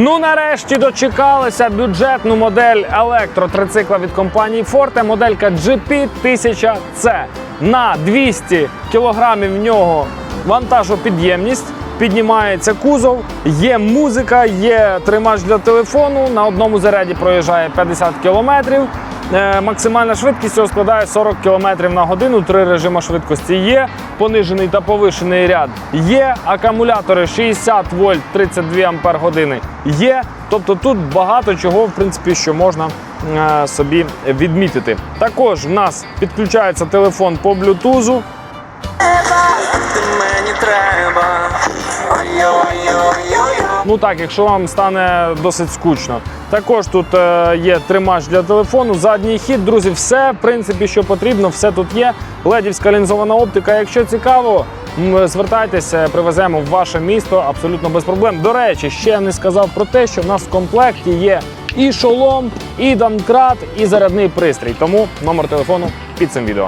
Ну, нарешті дочекалися бюджетну модель електротрицикла від компанії Forte, моделька GP1000C. На 200 кілограмів в нього вантажопідємність, піднімається кузов, є музика, є тримач для телефону. На одному заряді проїжджає 50 кілометрів. Е, Максимальна швидкість його складає 40 км на годину. Три режими швидкості є. Понижений та повишений ряд є. Акумулятори 60 вольт 32 ампер години є. Тобто тут багато чого, в принципі, що можна е, собі відмітити. Також в нас підключається телефон по блютузу. Ну так, якщо вам стане досить скучно. Також тут е, є тримач для телефону, задній хід. Друзі, все в принципі, що потрібно, все тут є. Ледівська лінзована оптика. Якщо цікаво, звертайтеся, привеземо в ваше місто абсолютно без проблем. До речі, ще не сказав про те, що в нас в комплекті є і шолом, і домкрат, і зарядний пристрій. Тому номер телефону під цим відео.